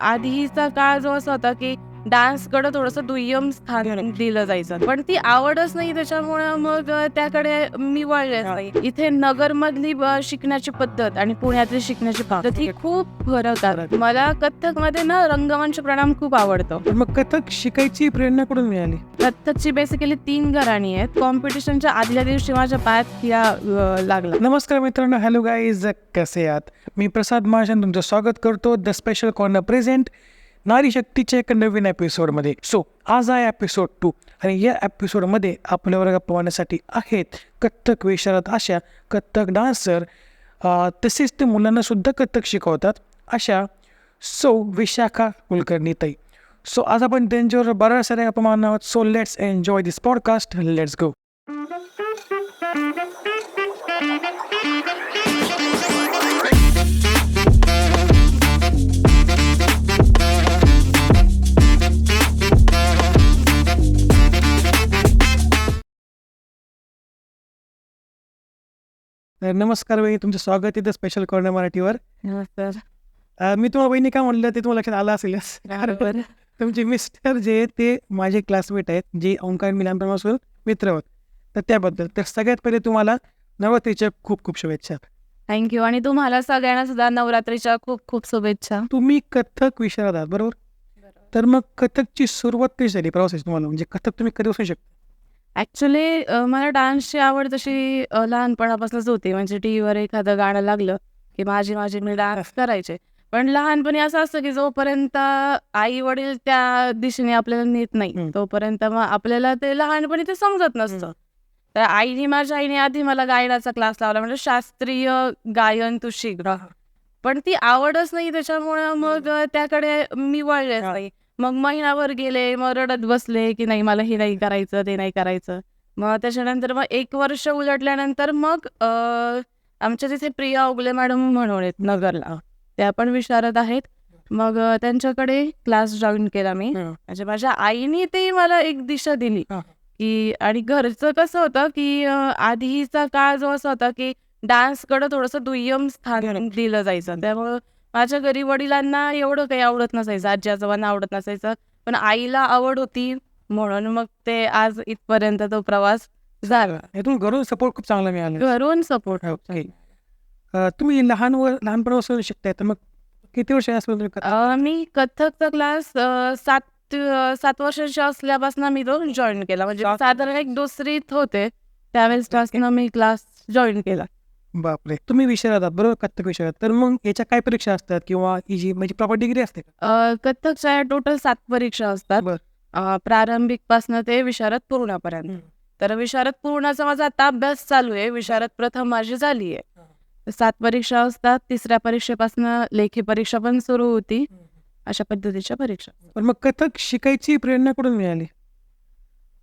आधीचा काळ जो असा होता की डान्सकडे थोडंसं दुय्यम स्थान दिलं जायचं. पण ती आवडच नाही त्याच्यामुळे मग त्याकडे मी वळलेच नाही. इथे नगर मधली शिकण्याची पद्धत आणि पुण्यातली शिकण्याची पद्धत ही खूप फरक आहे. मला कथ्थकमध्ये ना रंगमंच प्रणाम खूप आवडतो. पण मग कथक शिकायची प्रेरणा कुठून मिळाली? कथ्थकची बेसिकली तीन घराणी आहेत. कॉम्पिटिशनच्या आदल्या दिवशी माझ्या पायात या लागला. नमस्कार मित्रांनो. हॅलो गाईज कसे आहात? मी प्रसाद महाजन. तुमचं स्वागत करतो. द स्पेशल कॉर्नर प्रेझेंट नारीशक्तीच्या एका नवीन एपिसोडमध्ये सो आज आहे एपिसोड टू आणि या एपिसोडमध्ये आपल्या वर्गात पाहण्यासाठी आहेत कथ्थक विशारद अशा कथ्थक डान्सर तसेच ते मुलांना सुद्धा कथ्थक शिकवतात अशा सो विशाखा कुलकर्णी ताई. सो आज आपण त्यांच्यावर बऱ्याच साऱ्या अपमान आहोत so let's enjoy this podcast let's go तर नमस्कार वहिनी तुमचं स्वागत आहे स्पेशल कॉर्नर मराठीवर. अ, मी तुम्हाला बहिणी काय म्हणलं ते तुम्हाला लक्षात आलं असेलच. बरोबर. तुमचे मिस्टर जे आहेत ते माझे क्लासमेट आहेत जे ओंकार मी लहानपणापासून मित्र आहोत. तर त्याबद्दल तर सगळ्यात पहिले तुम्हाला नवरात्रीच्या खूप खूप शुभेच्छा. थँक्यू आणि तुम्हाला सगळ्यांना सुद्धा नवरात्रीच्या खूप खूप शुभेच्छा. तुम्ही कथक विशारद आहात बरोबर? तर मग कथकची सुरुवात कशी झाली? प्रोसेस तुम्हाला म्हणजे कथक तुम्ही कधी असू शकता? ऍक्च्युली मला डान्सची आवड तशी लहानपणापासूनच होती. म्हणजे टी व्हीवर एखादं गाणं लागलं की माझी माझी मी डान्स करायचे. पण लहानपणी असं असतं की जोपर्यंत आई वडील त्या दिशेने आपल्याला नेत नाही. तोपर्यंत मग आपल्याला ते लहानपणी ते समजत नसतं. तर आईने माझ्या आईने आधी मला गायनाचा क्लास लावला म्हणजे शास्त्रीय गायन तू शिक. पण ती आवडच नाही त्याच्यामुळे मग त्याकडे मी वळलेच हा. नाही. मग महिनाभर गेले मग रडत बसले की नाही मला हे नाही करायचं ते नाही करायचं. मग त्याच्यानंतर मग एक वर्ष उलटल्यानंतर मग आमच्या तिथे प्रिया ओगले मॅडम म्हणून आहेत नगरला. त्या पण विशारद आहेत. मग त्यांच्याकडे क्लास जॉईन केला मी. म्हणजे माझ्या आईने ते मला एक दिशा दिली. की आणि घरचं कसं होतं की आधीचा काळ जो असा होता की डान्सकडे थोडंसं दुय्यम स्थान दिलं जायचं. त्यामुळं माझ्या घरी वडिलांना एवढं काही आवडत नसायचं आजी आजोबांना आवडत नसायचं. पण आईला आवड होती म्हणून मग ते आज इथपर्यंत तो प्रवास झाला. यातून घरून सपोर्ट खूप चांगला मिळाला. घरून सपोर्ट हो, तुम्ही लहान व लहानपणापासून शिकताय तर मग किती वर्ष मी कथकचा क्लास सात सात वर्षाची असल्यापासून मी तो जॉईन केला. म्हणजे साधारण एक दुसरीत होते. त्यावेळेस मी क्लास जॉईन केला. बापरे. तुम्ही आहात बरोबर कथक विषयात तर मग याच्या काय परीक्षा असतात किंवा ही जी म्हणजे प्रॉपर डिग्री असते का? अ, कथ्थकच्या टोटल सात परीक्षा असतात. बर. अ, प्रारंभिक पासन ते विशारद पूर्णपर्यंत. तर विशारद पूर्णाचा माझा आता अभ्यास चालू आहे. विशारद प्रथम माझी झाली आहे. सात परीक्षा असतात. तिसऱ्या परीक्षेपासून लेखी परीक्षा पण सुरू होती. अशा पद्धतीच्या परीक्षा. पण मग कथक शिकायची प्रेरणा कुठून मिळाली?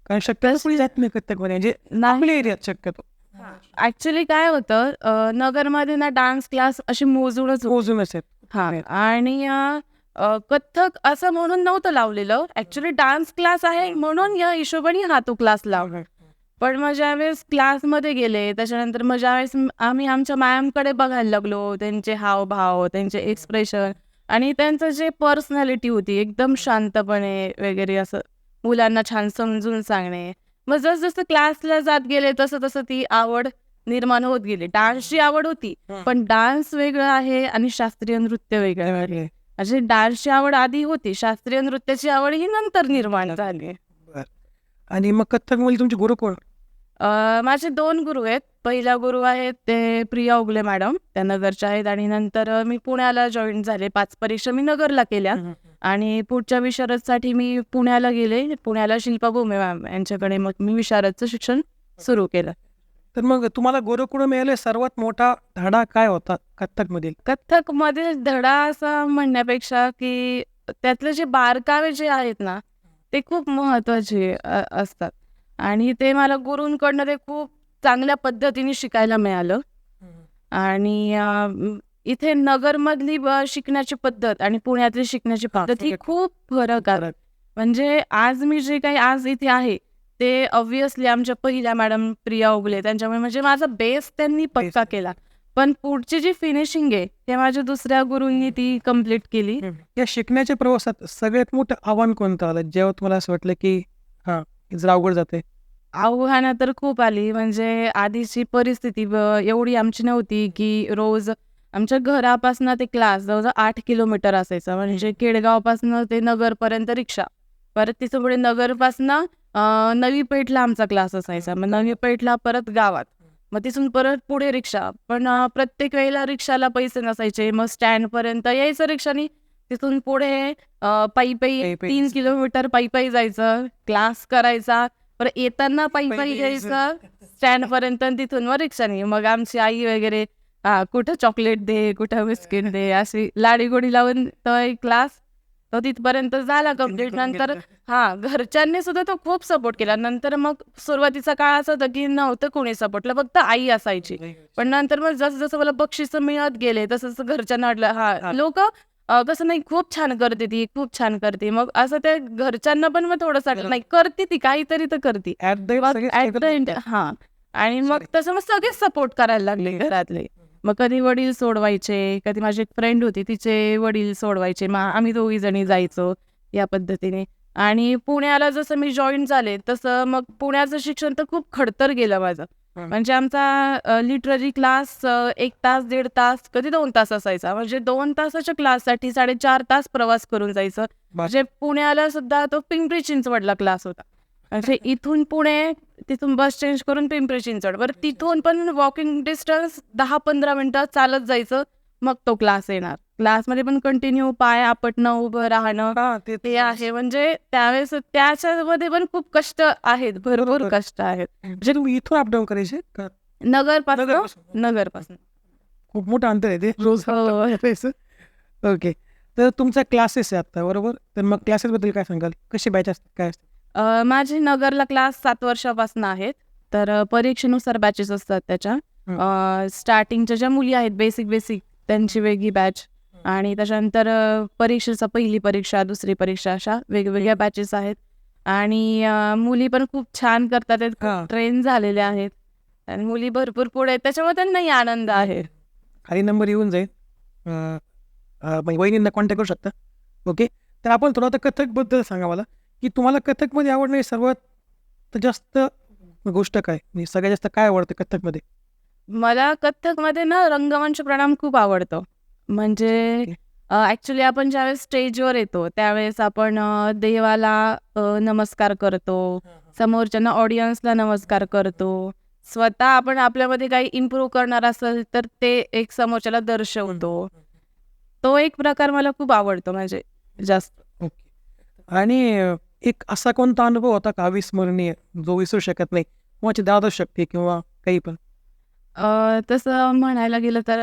कारण शक्यतो कोणी जात नाही मध्ये. म्हणजे नाही. आपल्या एरियात शक्यतो. ऍक्च्युली काय होतं नगरमध्ये ना डान्स क्लास अशी मोजूनच. मोजूनच आहेत. हा. आणि कथ्थक असं म्हणून नव्हतं लावलेलं. ऍक्च्युली डान्स क्लास आहे म्हणून या हिशोबाने हा तो क्लास लावला. पण मग ज्यावेळेस क्लासमध्ये गेले त्याच्यानंतर मग ज्यावेळेस आम्ही आमच्या मॅमकडे बघायला लागलो त्यांचे हावभाव त्यांचे एक्सप्रेशन आणि त्यांचं जे पर्सनॅलिटी होती एकदम शांतपणे वगैरे असं मुलांना छान समजून सांगणे. मग जसजसं क्लासला जात गेले तसं तसं ती आवड निर्माण होत गेली. डान्सची आवड होती पण डान्स वेगळं आहे आणि शास्त्रीय नृत्य वेगळं आहे. म्हणजे डान्सची आवड आधी होती शास्त्रीय नृत्याची आवड ही नंतर निर्माण झाली. आणि मग कथकमध्ये तुमचे गुरु कोण? माझे दोन गुरु आहेत. पहिला गुरु आहेत ते प्रिया उगले मॅडम. त्या नगरच्या आहेत आणि नंतर मी पुण्याला जॉईन झाले. पाच परीक्षा मी नगरला केल्या. आणि पुढच्या विशारदसाठी मी पुण्याला गेले. पुण्याला शिल्पा भोमे मॅम यांच्याकडे मग मी विशारदचं शिक्षण सुरू केलं. तर मग तुम्हाला गुरुकुळ मिळाले सर्वात मोठा धडा काय होता कथक मधील कथ्थक मधील धडा असा म्हणण्यापेक्षा की त्यातले जे बारकावे जे आहेत ना ते खूप महत्त्वाचे असतात. आणि ते मला गुरूंकडनं ते खूप चांगल्या पद्धतीने शिकायला मिळालं. आणि इथे नगरमधली शिकण्याची पद्धत आणि पुण्यातली शिकण्याची पद्धत ही. खूप फरक आहे. म्हणजे आज मी जे काही आज इथे आहे ते ऑब्विसली आमच्या पहिल्या मॅडम प्रिया उगले त्यांच्यामुळे म्हणजे माझा बेस त्यांनी पक्का केला. पण पुढची जी फिनिशिंग आहे ते माझ्या दुसऱ्या गुरूंनी ती कंप्लीट केली. या शिकण्याच्या प्रवासात सगळ्यात मोठं आव्हान कोणतं आलं? जेव्हा तुम्हाला असं वाटलं की हा जरा अवघड जाते आव्हानं तर खूप आली. म्हणजे आधीची परिस्थिती एवढी आमची नव्हती की रोज आमच्या घरापासून ते क्लास जवळजवळ आठ किलोमीटर असायचं. म्हणजे केडगावपासून ते नगरपर्यंत रिक्षा. परत तिथं पुढे नगरपासनं नवी पेठला आमचा क्लास असायचा. मग नवी पेठला परत गावात. मग तिथून परत पुढे रिक्षा. पण प्रत्येक वेळेला रिक्षाला पैसे नसायचे. मग स्टँड पर्यंत यायचं रिक्षानी. तिथून पुढे पायी पायी तीन किलोमीटर पायी पायी जायचं. क्लास करायचा. परत येताना पायी पायी यायचं. यायचं. स्टँड पर्यंत आणि तिथून मग रिक्षाने. मग आमची आई वगैरे हा कुठं चॉकलेट दे कुठं बिस्किट दे अशी लाडी गोडी लावून तो एक क्लास तो तिथपर्यंत झाला कंप्लीट नंतर. हा घरच्यांनी सुद्धा तो खूप सपोर्ट केला. नंतर मग सुरुवातीचा काळ असं होतं की नव्हतं कोणी सपोर्टला फक्त आई असायची. पण नंतर मग जसं जसं मला बक्षीस मिळत गेले तसं तसं घरच्यांना वाटलं हा. लोक कसं नाही खूप छान करते ती खूप छान करते. मग असं ते घरच्यांना पण मग थोडंसं वाटलं नाही करते ती काहीतरी तर करते. सगळे हा. आणि मग तसं मग सगळेच सपोर्ट करायला लागले घरातले. मग कधी वडील सोडवायचे कधी माझी एक फ्रेंड होती तिचे वडील सोडवायचे. मग आम्ही दोघी जणी जायचो या पद्धतीने. आणि पुण्याला जसं मी जॉईन झाले तसं मग पुण्याचं शिक्षण तर खूप खडतर गेलं माझं. म्हणजे आमचा लिटररी क्लास एक तास दीड तास कधी दोन तास असायचा. म्हणजे दोन तासाच्या क्लाससाठी साडेचार तास प्रवास करून जायचं. म्हणजे पुण्याला सुद्धा तो पिंपरी चिंचवडला क्लास होता. म्हणजे इथून पुणे तिथून बस चेंज करून पिंपरी चिंचवड. बरं तिथून पण वॉकिंग डिस्टन्स दहा पंधरा मिनिटं चालत जायचं. मग तो क्लास येणार. क्लासमध्ये पण कंटिन्यू पाय आपटणं उभं राहणं. हा, ते आहे. म्हणजे त्यावेळेस त्याच्यामध्ये पण खूप कष्ट आहेत. भरपूर. कष्ट आहेत. म्हणजे तुम्ही इथून अपडाऊन करायचे का? नगरपासून नगरपासून? नगरपासून खूप मोठं अंतर आहे ते. रोज हो. ओके तर तुमचा क्लासेस आहे आता बरोबर? तर मग क्लासेस बद्दल काय सांगाल? कशी बॅच असतात? काय असतात? अ, माझे नगरला क्लास सात वर्षापासून आहेत. तर अ, परीक्षेनुसार बॅचेस असतात त्याच्या. अ, स्टार्टिंगच्या ज्या मुली आहेत बेसिक बेसिक त्यांची वेगळी बॅच आणि त्याच्यानंतर अ, परीक्षेचा पहिली परीक्षा दुसरी परीक्षा अशा वेगवेगळ्या बॅचेस आहेत. आणि अ, मुली पण खूप छान करतात आहेत. हा. ट्रेन झालेल्या आहेत. आणि मुली भरपूर पुढे आहेत. त्याच्यामुळे त्यांनाही आनंद आहे. खाली नंबर येऊन जाईल. अं, अं, म्हणजे वहिनींना कॉन्टॅक्ट करू शकता. ओके तर आपण थोडं आता कथकबद्दल सांगा मला. की तुम्हाला कथकमध्ये आवडणारी सर्वात जास्त गोष्ट काय? म्हणजे सगळ्यात जास्त काय आवडतं कथकमध्ये? मला कथ्थकमध्ये ना रंगमंच प्रणाम खूप आवडतो. म्हणजे ऍक्च्युली आपण ज्यावेळेस स्टेजवर येतो त्यावेळेस आपण देवाला नमस्कार करतो समोरच्यांना ऑडियन्सला नमस्कार करतो. स्वतः आपण आपल्यामध्ये काही इम्प्रूव्ह करणार असेल तर ते एक समोरच्याला दर्शवतो. तो एक प्रकार मला खूप आवडतो म्हणजे जास्त. ओके. आणि एक असा कोणता अनुभव होता का अविस्मरणीय जो विसरू शकत नाही? कोणाची दादा शक्ती किंवा काही पण? तसं म्हणायला गेलं तर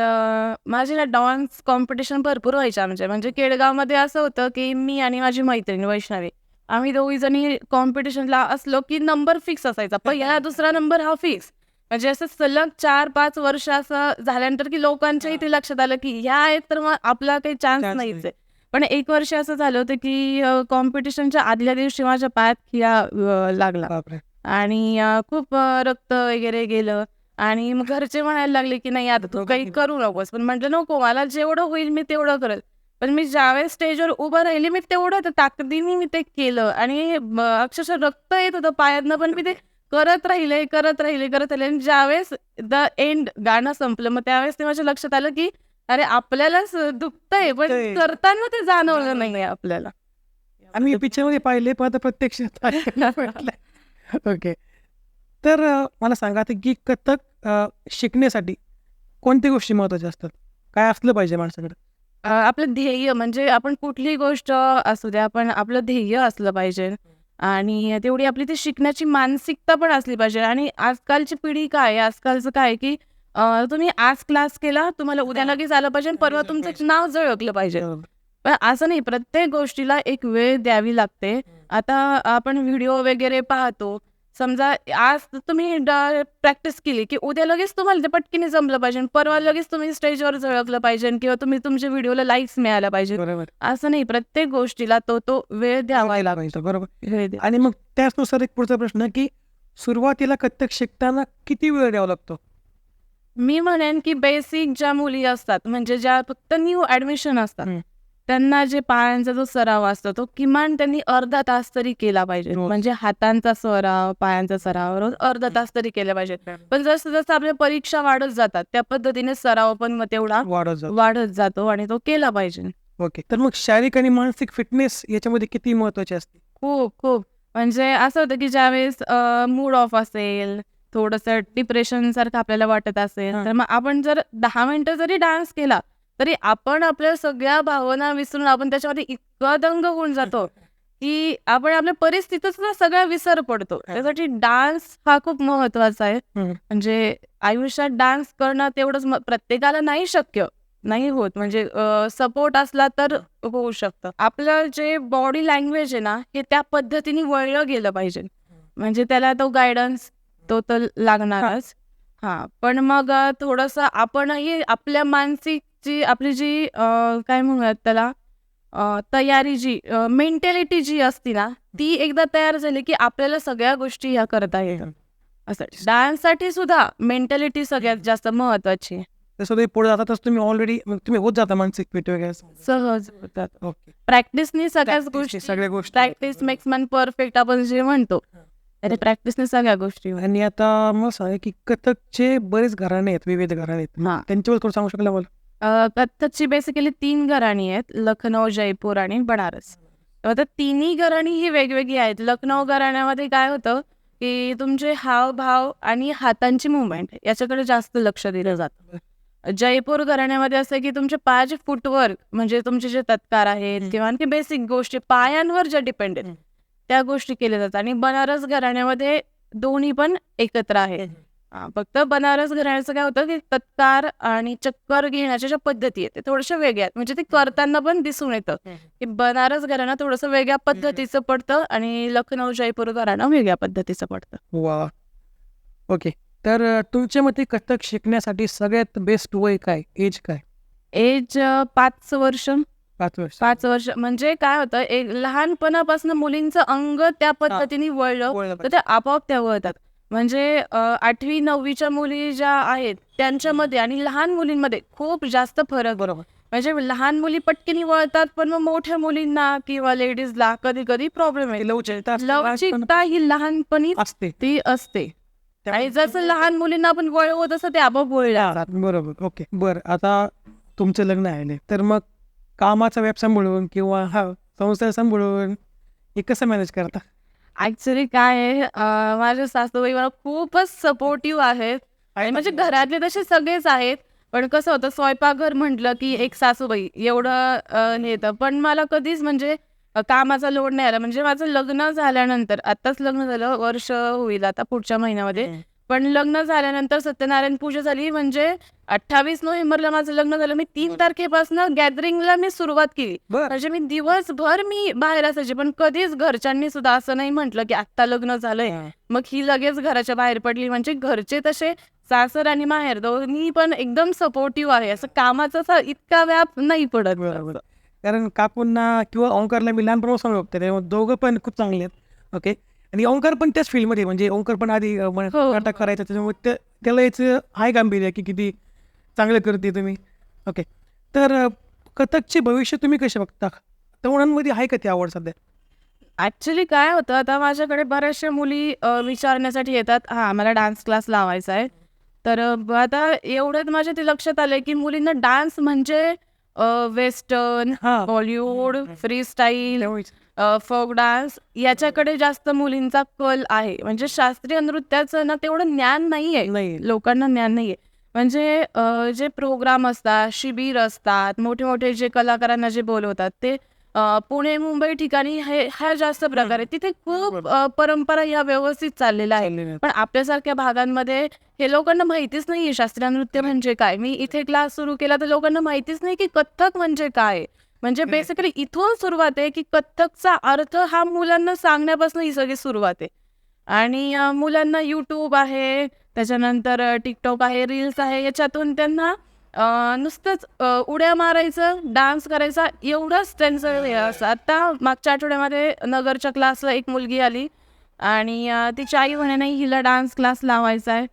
माझे ना डान्स कॉम्पिटिशन भरपूर व्हायच्या म्हणजे म्हणजे केडगावमध्ये असं होतं की मी आणि माझी मैत्रीण वैष्णवी आम्ही दोघी जणी कॉम्पिटिशनला असलो की नंबर फिक्स असायचा. पहिला दुसरा नंबर हा फिक्स म्हणजे असं सलग चार पाच वर्ष असं झाल्यानंतर की लोकांच्या इथे लक्षात आलं की ह्या आहेत तर मग आपला काही चान्स नाहीच नाही. आहे. पण एक वर्ष असं झालं होतं की कॉम्पिटिशनच्या आदल्या दिवशी माझ्या पायात खिळा लागला. आणि खूप रक्त वगैरे गेलं. आणि मग घरचे म्हणायला लागले की नाही आता तू काही करू नकोस. पण म्हटलं नको मला जेवढं होईल मी तेवढं करेल. पण मी ज्यावेळेस स्टेजवर उभं राहिले मी तेवढं ताकदीने मी ते केलं. आणि अक्षरशः रक्त येत होतं पायातनं पण मी ते करत राहिले करत राहिले करत राहिले आणि ज्यावेळेस द एंड गाणं संपलं मग त्यावेळेस ते माझ्या लक्षात आलं की अरे आपल्यालाच दुखतंय पण दुखतंय. करताना ते जाणवलं नाही आपल्याला. आम्ही पिक्चरमध्ये पाहिले पण आता प्रत्यक्षात ओके. तर अं, मला सांगा आता की कथक अं, शिकण्यासाठी कोणत्या गोष्टी महत्त्वाच्या असतात? काय असलं पाहिजे माणसाकडे? अ, आपलं ध्येय म्हणजे आपण कुठलीही गोष्ट असू द्या पण आपलं ध्येय असलं पाहिजे. आणि तेवढी आपली ती शिकण्याची मानसिकता पण असली पाहिजे. आणि आजकालची पिढी काय आहे, आजकालचं काय आहे की अ, तुम्ही आज क्लास केला तुम्हाला उद्या हा. लगेच आलं पाहिजे आणि परवा तुमचं नाव झळकलं पाहिजे. पण असं नाही प्रत्येक गोष्टीला एक वेळ द्यावी लागते. आता आपण व्हिडिओ वगैरे पाहतो. समजा आज तुम्ही प्रॅक्टिस केली की उद्या लगेच तुम्हाला ते पटकीने जमलं पाहिजे आणि परवा लगेच तुम्ही स्टेजवर झळकलं पाहिजे किंवा तुम्ही तुमच्या व्हिडिओला लाईक्स मिळायला पाहिजे. बरोबर. असं नाही प्रत्येक गोष्टीला तो तो वेळ द्यावा पाहिजे बरोबर. वेळ द्या. आणि मग त्याचनुसार एक पुढचा प्रश्न की सुरुवातीला कथ्थक शिकताना किती वेळ द्यावा लागतो? मी म्हणेन की बेसिक ज्या मुली असतात म्हणजे ज्या फक्त न्यू ऍडमिशन असतात. त्यांना जे पायांचा जो सराव असतो तो किमान त्यांनी अर्धा तास तरी केला पाहिजे. रोज. म्हणजे हातांचा सराव पायांचा सराव रोज अर्धा तास तरी केला पाहिजे. पण जसं जसं आपल्या परीक्षा वाढत जातात त्या पद्धतीने सराव पण मग तेवढा वाढत जातो. वाढत जातो आणि तो केला पाहिजे. ओके. तर मग शारीरिक आणि मानसिक फिटनेस याच्यामध्ये किती महत्वाची असते? खूप खूप. म्हणजे असं होतं की ज्यावेळेस मूड ऑफ असेल थोडंसं डिप्रेशन सारखं आपल्याला वाटत असेल. तर मग आपण जर दहा मिनिटं जरी डान्स केला तरी आपण आपल्या सगळ्या भावना विसरून आपण त्याच्यामध्ये इतका दंग होऊन जातो की आपण आपल्या परिस्थितीचा सगळा विसर पडतो. त्यासाठी डान्स हा खूप महत्त्वाचा आहे. म्हणजे आयुष्यात डान्स करणं तेवढंच प्रत्येकाला नाही शक्य नाही होत. म्हणजे सपोर्ट असला तर होऊ शकतं. आपलं जे बॉडी लँग्वेज आहे ना हे त्या पद्धतीने वळलं गेलं पाहिजे. म्हणजे त्याला तो गायडन्स तो तर लागणारच. हा पण मग थोडंसं आपणही आपल्या मानसिक जी आपली जी काय म्हणूयात त्याला तयारी जी मेंटॅलिटी जी असती ना ती एकदा तयार झाली की आपल्याला सगळ्या गोष्टी ह्या करता येतात असं डान्ससाठी सुद्धा मेंटॅलिटी सगळ्यात जास्त महत्वाची तुम्ही पुढे जातातच तुम्ही ऑलरेडी तुम्ही होत जाता मानसिक फिट वगैरे सहज होतात. ओके. प्रॅक्टिसनी सगळ्याच गोष्टी सगळ्या गोष्टी. प्रॅक्टिस मेक्स मॅन परफेक्ट आपण जे म्हणतो. अरे प्रॅक्टिसने सगळ्या गोष्टी. आणि आता मग सांगा की कथकचे बरेच घराणे आहेत विविध घराणे आहेत. त्यांच्यावर थोडं सांगू शकला मला अ, कथ्थकची बेसिकली तीन घराणी आहेत लखनौ जयपूर आणि बनारस आता तिन्ही घराणी ही वेगवेगळी आहेत लखनौ घराण्यामध्ये काय होतं की तुमचे हावभाव आणि हातांची मुवमेंट याच्याकडे जास्त लक्ष दिलं जातं जयपूर घराण्यामध्ये असं की तुमचे पायाचे फुटवर्क म्हणजे तुमचे जे तत्कार आहेत. किंवा आणखी बेसिक गोष्टी पायांवर ज्या डिपेंड आहेत. त्या गोष्टी केल्या जातात. आणि बनारस घराण्यामध्ये दोन्ही पण एकत्र आहेत. हा, फक्त बनारस घराण्याचं काय होतं की तत्कार आणि चक्कर घेण्याच्या ज्या पद्धती आहेत ते थोड्याशा वेगळ्या म्हणजे ते करताना पण दिसून येतं की बनारस घराणं थोडंसं वेगळ्या पद्धतीचं पडतं आणि लखनौ जयपूर घराणं वेगळ्या पद्धतीचं पडतं. वा. ओके. तर तुमच्या मते कथक शिकण्यासाठी सगळ्यात बेस्ट वय काय? एज काय? एज पाच वर्ष. पाच वर्ष. पाच वर्ष. म्हणजे काय होतं एक लहानपणापासून मुलींचं अंग त्या पद्धतीने वळलं तर. ते आपोआप त्या वळतात. म्हणजे आठवी नववीच्या मुली ज्या आहेत त्यांच्यामध्ये आणि लहान मुलींमध्ये खूप जास्त फरक. बरोबर. म्हणजे लहान मुली पटकन वळतात पण मग मोठ्या मुलींना किंवा लेडीजला कधी कधी प्रॉब्लेम आहे लवचिकता ही लहानपणी असते. ती असते. आणि जसं लहान मुलींना आपण वळवू तसं ते आपोआप वळल्या बरोबर. ओके. बर. आता तुमचं लग्न आहे. तर मग कामाचा व्याप सांभाळून किंवा हा संसार सांभाळून हे कसं मॅनेज करता? ऍक्च्युली काय आहे माझे सासूबाई मला खूपच सपोर्टिव्ह आहेत. आणि म्हणजे घरातले तसे सगळेच आहेत. पण कसं होतं स्वयंपाकघर म्हटलं की एक सासूबाई एवढं हे येतं. पण मला कधीच म्हणजे कामाचा लोड नाही आला. म्हणजे माझं लग्न झाल्यानंतर आताच लग्न झालं वर्ष होईल आता पुढच्या महिन्यामध्ये. पण लग्न झाल्यानंतर सत्यनारायण पूजा झाली म्हणजे अठ्ठावीस नोव्हेंबरला माझं लग्न झालं. मी तीन तारखेपासून गॅदरिंगला मी सुरुवात केली. म्हणजे मी दिवसभर मी बाहेर असायचे पण कधीच घरच्यांनी सुद्धा असं नाही म्हटलं की आत्ता लग्न झालंय. मग ही लगेच घराच्या बाहेर पडली. म्हणजे घरचे तसे सासर आणि माहेर दोन्ही पण एकदम सपोर्टिव्ह आहे. असं कामाचा इतका व्याप नाही पडत. कारण काकूंना किंवा ओंकारला मी लहानपणापासून त्यामुळे दोघं पण खूप चांगले आहेत. ओके? आणि ओंकार पण त्याच फील्डमध्ये म्हणजे ओंकार पण आधी म्हण- हो. नाटक करायचं. त्याच्यामुळे ते- त्याला याचं आहे गांभीर्य की किती चांगलं करते तुम्ही. ओके तर कथकचे भविष्य तुम्ही कसे बघता? तरुणांमध्ये आहे का ती आवड सध्या? ऍक्च्युली काय होतं आता माझ्याकडे बऱ्याचशा मुली विचारण्यासाठी येतात. हा मला डान्स क्लास लावायचा आहे. तर आता एवढ्यात माझ्या ते लक्षात आलंय की मुलींना डान्स म्हणजे वेस्टर्न हा. Bollywood free style. Folk dance याच्याकडे जास्त मुलींचा कल आहे. म्हणजे शास्त्रीय नृत्याचं ना तेवढं ज्ञान नाहीये. नाही लोकांना ज्ञान नाहीये. म्हणजे अ, जे प्रोग्राम असतात शिबिर असतात मोठे मोठे जे कलाकारांना जे बोलवतात ते पुणे मुंबई ठिकाणी हे हा जास्त प्रकार. आहे तिथे खूप परंपरा या व्यवस्थित चाललेल्या आहे. पण आपल्यासारख्या भागांमध्ये हे लोकांना माहितीच नाहीये शास्त्रीय नृत्य म्हणजे काय. मी इथे क्लास सुरू केला तर लोकांना माहितीच नाही की कथ्थक म्हणजे काय. आहे. म्हणजे बेसिकली इथून सुरुवात आहे की कथ्थकचा अर्थ हा मुलांना सांगण्यापासून ही सगळी सुरुवात आहे. आणि मुलांना यूट्यूब आहे त्याच्यानंतर टिकटॉक आहे रील्स आहे याच्यातून त्यांना नुसतंच उड्या मारायचं डान्स करायचा एवढंच त्यांचं हे असं. आता मागच्या आठवड्यामध्ये नगरच्या क्लासला एक मुलगी आली आणि तिची आई म्हणे नाही हिला डान्स क्लास लावायचा आहे.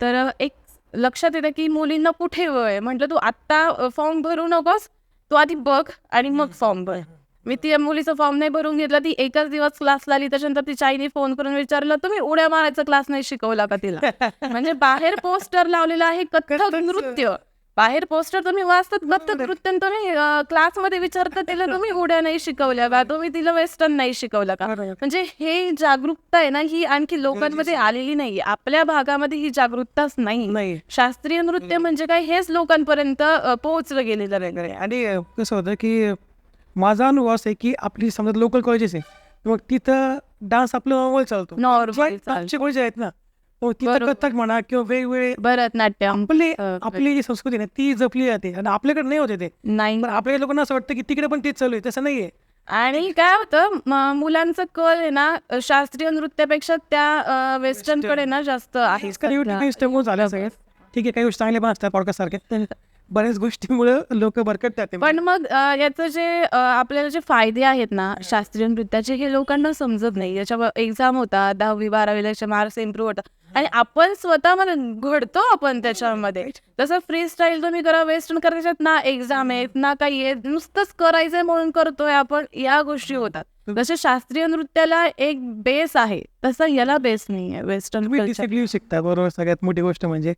तर एक लक्षात येतं की मुलींना कुठे वय म्हटलं तू आत्ता फॉर्म भरू नकोस तू आधी बघ आणि मग फॉर्म भर. मी ती मुलीचा फॉर्म नाही भरून घेतला ती एकच दिवस क्लासला आली त्याच्यानंतर तिच्या आईने फोन करून विचारलं तुम्ही उड्या मारायचा क्लास नाही शिकवला का तिला? म्हणजे बाहेर पोस्टर लावलेला आहे कथ्थक नृत्य. बाहेर पोस्टर तुम्ही वाचतात कथ्थक नृत्य आणि तुम्ही क्लासमध्ये विचारता तिला तुम्ही उड्या नाही शिकवल्या का तुम्ही तिला वेस्टर्न नाही शिकवलं का? म्हणजे हे जागरूकता आहे ना ही आणखी लोकांमध्ये आलेली नाही आपल्या भागामध्ये ही जागरूकताच नाही. शास्त्रीय नृत्य म्हणजे काय हेच लोकांपर्यंत पोहोचलं गेलेलं नाही. आणि कसं होतं की माझा अनुभव असा आहे की आपली समजा लोकल कॉलेजेस आहे मग तिथं डान्स आपलं नॉर्मल चालतो. नॉर्मल आहेत ना तिथं बरोबर. कथ्थक म्हणा किंवा वेगवेगळे भरतनाट्यम आपली आपली जी संस्कृती ना ती जपली जाते. आणि आपल्याकडे नाही होते ते. नाही. पण आपल्या लोकांना असं वाटतं की तिकडे पण तेच चालू आहे तसं नाहीये. आणि काय होतं म- मुलांचं कल आहे ना शास्त्रीय नृत्यापेक्षा त्या वेस्टर्न. कडे ना जास्त आहे. काही सध्या. गोष्टी स्टेमो झाल्या सगळ्यात ठीक आहे काही गोष्टी चांगल्या पण असतात पॉडकास्ट सारखे बऱ्याच गोष्टीमुळे लोक भरकटतात ते. पण मग अ, याचं जे अ, आपल्याला जे फायदे आहेत ना शास्त्रीय नृत्याचे हे लोकांना समजत नाही. याच्या एक्झाम होता दहावी बारावीला मार्क्स इम्प्रूव्ह होता आणि आपण स्वतःमध्ये घडतो आपण त्याच्यामध्ये. तसं फ्री स्टाईल तुम्ही करा वेस्टर्न करा त्याच्यात ना एक्झाम आहेत ना काही आहे नुसतंच करायचंय म्हणून करतोय आपण या गोष्टी होतात. जसे शास्त्रीय नृत्याला एक बेस आहे तसं याला बेस नाही आहे वेस्टर्न तुम्ही डिसिप्लिन शिकता बरोबर सगळ्यात मोठी गोष्ट म्हणजे.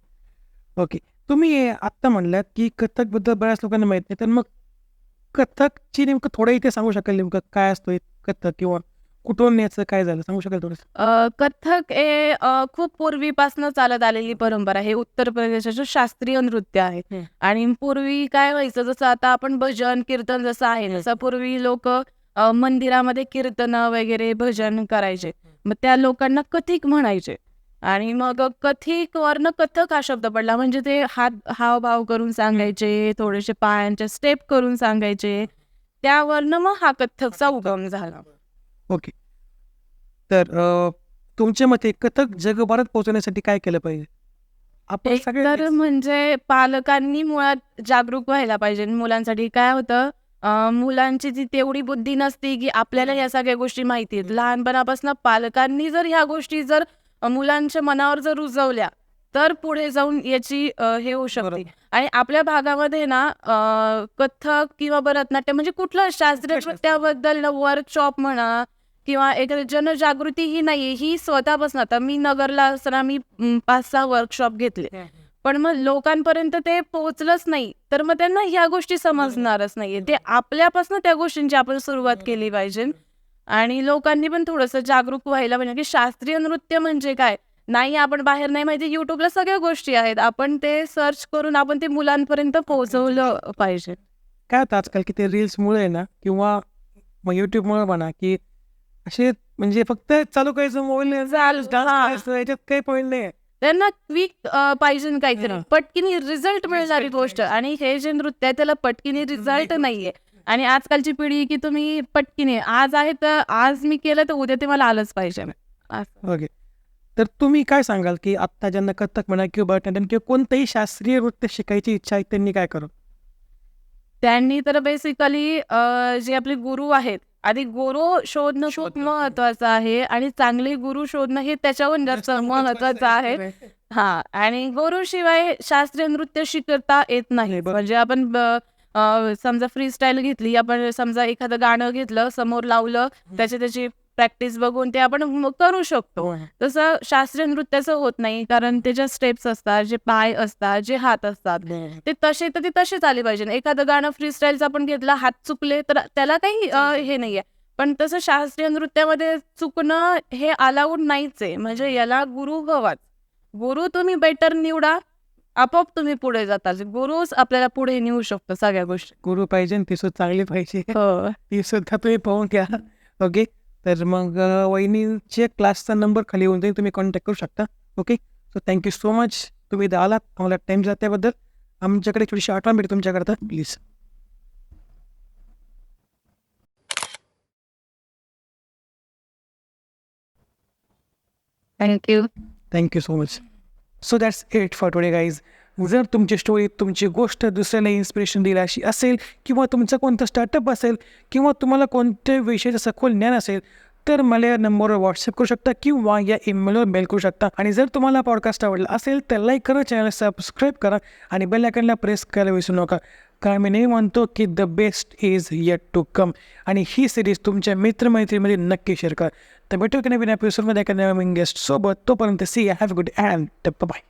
ओके तुम्ही आत्ता म्हणलात की कथ्थकबद्दल बऱ्याच लोकांना माहीत नाही तर मग कथ्थकची नेमकं थोडं इथे सांगू शकाल नेमकं काय असतो कथ्थक किंवा कुठून याचं काय झालं? सांगू शकाल थोडं अ, कथ्थक हे अ, खूप पूर्वीपासून चालत आलेली परंपरा आहे. उत्तर प्रदेशाचं शास्त्रीय नृत्य आहे. आणि पूर्वी काय व्हायचं जसं आता आपण भजन कीर्तन जसं आहे तसं पूर्वी लोक मंदिरामध्ये कीर्तन वगैरे भजन करायचे. मग त्या लोकांना कथिक म्हणायचे. आणि मग कथिक वरनं कथक हा शब्द पडला. म्हणजे ते हात हावभाव करून सांगायचे थोडेसे पायांचे स्टेप करून सांगायचे. त्यावरनं मग हा कथ्थकचा उगम झाला. ओके. तर अं, तुमच्या मते कथक जगभरात पोहोचवण्यासाठी काय केलं पाहिजे? आपण एक सगळे तर म्हणजे पालकांनी मुळात जागरूक व्हायला पाहिजे. मुलांसाठी काय होतं अं, मुलांची ती तेवढी बुद्धी नसती की आपल्याला या सगळ्या गोष्टी माहिती आहेत. लहानपणापासून पालकांनी जर ह्या गोष्टी जर अं, मुलांच्या मनावर जर रुजवल्या तर पुढे जाऊन याची अं, हे होऊ शकते. बरोबर. आणि आपल्या भागामध्ये ना अं, कथक किंवा भरतनाट्य म्हणजे कुठलं शास्त्रीय कुठलं नृत्याबद्दल वर्कशॉप म्हणा किंवा एखादी जनजागृती ही नाहीये ही स्वतःपासून. आता मी नगरला असताना मी पाच सहा वर्कशॉप घेतले. पण मग लोकांपर्यंत ते पोहोचलंच नाही. तर मग त्यांना ह्या गोष्टी समजणारच नाहीये. ते आपल्यापासून त्या गोष्टींची आपण सुरुवात केली पाहिजे. आणि लोकांनी पण थोडंसं जागरूक व्हायला पाहिजे. की शास्त्रीय नृत्य म्हणजे काय? नाही आपण बाहेर नाही माहिती. युट्यूबला सगळ्या गोष्टी आहेत. आपण ते सर्च करून आपण ते मुलांपर्यंत पोहोचवलं पाहिजे. काय होतं आजकाल की ते रील्समुळे ना किंवा मग युट्यूबमुळे म्हणा की असे म्हणजे फक्त चालू करायचं मोबाईल चाल- हा. याच्यात काही पॉईंट नाही आहे. त्यांना क्विक पाहिजे काहीतरी. हा. पटकिनी रिझल्ट मिळणारी गोष्ट. आणि हे जे नृत्य आहे त्याला पटकिनी रिझल्ट नाहीये. आणि आजकालची पिढी की तुम्ही पटकिनी आज आहे तर आज मी केलं तर उद्या ते मला आलंच पाहिजे. असं. ओके. तर तुम्ही काय सांगाल की आत्ता ज्यांना कथ्थक म्हणा किंवा भरतनाट्यम किंवा कोणतंही शास्त्रीय नृत्य शिकायची इच्छा आहे त्यांनी काय करू त्यांनी तर बेसिकली जे आपले गुरु आहेत आधी गुरु शोधणं खूप. महत्वाचं आहे आणि चांगले गुरु शोधणं हे त्याच्याहून जास्त महत्वाचं आहे हा आणि गुरुशिवाय शास्त्रीय नृत्य शिकता येत नाही. म्हणजे आपण समजा फ्री स्टाईल घेतली आपण समजा एखादं गाणं घेतलं समोर लावलं त्याची त्याची प्रॅक्टिस बघून ते आपण करू शकतो. तसं शास्त्रीय नृत्याचं होत नाही. कारण त्याच्या स्टेप्स असतात जे पाय असतात जे हात असतात ते तसे तर ते तसेच आले पाहिजे एखादं गाणं फ्री स्टाईलचं आपण घेतलं हात चुकले तर त्याला काही हे नाहीये. पण तसं शास्त्रीय नृत्यामध्ये चुकणं हे अलाउड नाहीच आहे म्हणजे याला गुरु हवाच गुरु तुम्ही बेटर निवडा आपोआप तुम्ही पुढे जाता गुरुच आपल्याला पुढे नेऊ शकतो सगळ्या गोष्टी. गुरु पाहिजे ती सुद्धा चांगली पाहिजे. हो. ती सुद्धा तुम्ही पाहून घ्या. ओके? तर मग वहिनीचे क्लासचा नंबर खाली येऊन जाईल तुम्ही कॉन्टॅक्ट करू शकता. Okay so thank you so much तुम्ही इथं आलात. आम्हाला टाईम दिला त्याबद्दल आमच्याकडे थोडीशी आठवण भेटेल तुमच्याकरता please thank you thank you so much so that's it for today guys जर तुमची स्टोरी तुमची गोष्ट दुसऱ्याला इन्स्पिरेशन दिली अशी असेल किंवा तुमचं कोणतं स्टार्टअप असेल किंवा तुम्हाला कोणत्या विषयाचं सखोल ज्ञान असेल तर मला या नंबरवर व्हॉट्सअप करू शकता किंवा या ईमेलवर मेल करू शकता. आणि जर तुम्हाला पॉडकास्ट आवडला असेल तर लाईक करा चॅनल सबस्क्राईब करा आणि बेल आयकनला प्रेस करायला विसरू नका. कारण मी नेहमी म्हणतो की the best is yet to come आणि ही सिरीज तुमच्या मित्रमैत्रीमध्ये नक्की शेअर करा. तर भेटू की नवीन एपिसोडमध्ये एका नवीन गेस्ट सोबत. तोपर्यंत see have good and bye